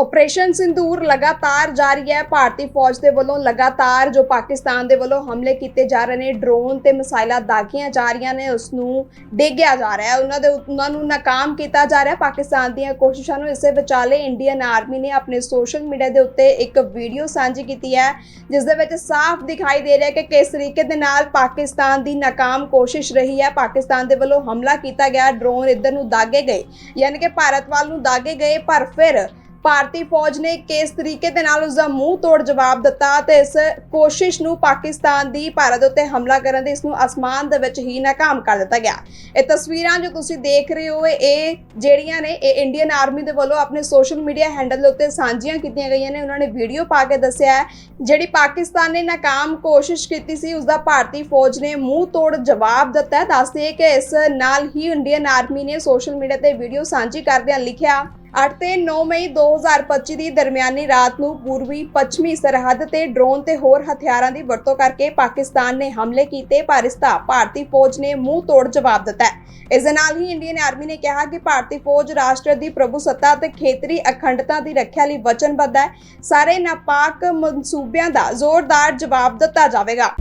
Operation sindoor ਲਗਾਤਾਰ ਜਾਰੀ ਹੈ। ਭਾਰਤੀ ਫੌਜ ਦੇ ਵੱਲੋਂ ਲਗਾਤਾਰ ਜੋ ਪਾਕਿਸਤਾਨ ਦੇ ਵੱਲੋਂ ਹਮਲੇ ਕੀਤੇ ਜਾ ਰਹੇ ਨੇ ਡਰੋਨ ਤੇ ਮਿਸਾਈਲਾਂ ਦਾਗੀਆਂ ਜਾ ਰਹੀਆਂ ਨੇ ਉਸ ਨੂੰ ਡੇਗਿਆ ਜਾ ਰਿਹਾ ਹੈ। ਉਹਨਾਂ ਦੇ ਉਹਨਾਂ ਨੂੰ ਨਾਕਾਮ ਕੀਤਾ ਜਾ ਰਿਹਾ ਪਾਕਿਸਤਾਨ ਦੀਆਂ ਕੋਸ਼ਿਸ਼ਾਂ ਨੂੰ ਇਸੇ ਵਿਚਾਲੇ ਇੰਡੀਅਨ ਆਰਮੀ ਨੇ ਆਪਣੇ ਸੋਸ਼ਲ ਮੀਡੀਆ ਦੇ ਉੱਤੇ ਇੱਕ ਵੀਡੀਓ ਸਾਂਝੀ ਕੀਤੀ ਹੈ, ਜਿਸ ਦੇ ਵਿੱਚ ਸਾਫ਼ ਦਿਖਾਈ ਦੇ ਰਿਹਾ ਕਿ ਕਿਸ ਤਰੀਕੇ ਦੇ ਨਾਲ ਪਾਕਿਸਤਾਨ ਦੀ ਨਾਕਾਮ ਕੋਸ਼ਿਸ਼ ਰਹੀ ਹੈ। ਪਾਕਿਸਤਾਨ ਦੇ ਵੱਲੋਂ ਹਮਲਾ ਕੀਤਾ ਗਿਆ। ਡਰੋਨ ਇੱਧਰ ਨੂੰ ਦਾਗੇ ਗਏ। ਯਾਨੀ ਕਿ ਭਾਰਤ ਵੱਲ ਨੂੰ ਦਾਗੇ ਗਏ, ਪਰ ਫਿਰ ਭਾਰਤੀ ਫੌਜ ਨੇ ਕਿਸ ਤਰੀਕੇ ਦੇ ਨਾਲ ਉਸ ਦਾ ਮੂੰਹ ਤੋੜ ਜਵਾਬ ਦਿੱਤਾ ਤੇ ਇਸ ਕੋਸ਼ਿਸ਼ ਨੂੰ ਪਾਕਿਸਤਾਨ ਦੀ ਭਾਰਤ ਉੱਤੇ ਹਮਲਾ ਕਰਨ ਦੀ ਇਸ ਨੂੰ ਅਸਮਾਨ ਦੇ ਵਿੱਚ ਹੀ ਨਾਕਾਮ ਕਰ ਦਿੱਤਾ ਗਿਆ। ਇਹ ਤਸਵੀਰਾਂ ਜੋ ਤੁਸੀਂ ਦੇਖ ਰਹੇ ਹੋ, ਇਹ ਜਿਹੜੀਆਂ ਨੇ, ਇਹ ਇੰਡੀਅਨ ਆਰਮੀ ਦੇ ਵੱਲੋਂ ਆਪਣੇ ਸੋਸ਼ਲ ਮੀਡੀਆ ਹੈਂਡਲ ਦੇ ਉੱਤੇ ਸਾਂਝੀਆਂ ਕੀਤੀਆਂ ਗਈਆਂ ਨੇ। ਉਹਨਾਂ ਨੇ ਵੀਡੀਓ ਪਾ ਕੇ ਦੱਸਿਆ ਹੈ, ਜਿਹੜੀ ਪਾਕਿਸਤਾਨ ਨੇ ਨਾਕਾਮ ਕੋਸ਼ਿਸ਼ ਕੀਤੀ ਸੀ ਉਸ ਦਾ ਭਾਰਤੀ ਫੌਜ ਨੇ ਮੂੰਹ ਤੋੜ ਜਵਾਬ ਦਿੱਤਾ ਹੈ। ਦੱਸਦੇ ਕਿ ਇਸ ਨਾਲ ਹੀ ਇੰਡੀਅਨ ਆਰਮੀ ਨੇ ਸੋਸ਼ਲ ਮੀਡੀਆ ਤੇ ਵੀਡੀਓ ਸਾਂਝੀ ਕਰਦਿਆਂ ਲਿਖਿਆ 8 ਤੇ 9 ਮਈ 2025 ਦੀ ਦਰਮਿਆਨੀ ਰਾਤ ਨੂੰ ਪੂਰਬੀ ਪੱਛਮੀ ਸਰਹੱਦ ਤੇ ਡਰੋਨ ਤੇ ਹੋਰ ਹਥਿਆਰਾਂ ਦੀ ਵਰਤੋਂ ਕਰਕੇ ਪਾਕਿਸਤਾਨ ਨੇ ਹਮਲੇ ਕੀਤੇ, ਪਰ ਇਸ ਦਾ ਭਾਰਤੀ ਫੌਜ ਨੇ ਮੂੰਹ ਤੋੜ ਜਵਾਬ ਦਿੱਤਾ ਇਸ ਦੇ ਨਾਲ ਹੀ ਇੰਡੀਅਨ ਆਰਮੀ ਨੇ ਕਿਹਾ ਕਿ ਭਾਰਤੀ ਫੌਜ ਰਾਸ਼ਟਰ ਦੀ ਪ੍ਰਭੂਸੱਤਾ ਤੇ ਖੇਤਰੀ ਅਖੰਡਤਾ ਦੀ ਰੱਖਿਆ ਲਈ ਵਚਨਬੱਧ ਹੈ। ਸਾਰੇ ਨਾਪਾਕ ਮਨਸੂਬਿਆਂ ਦਾ ਜ਼ੋਰਦਾਰ ਜਵਾਬ ਦਿੱਤਾ ਜਾਵੇਗਾ।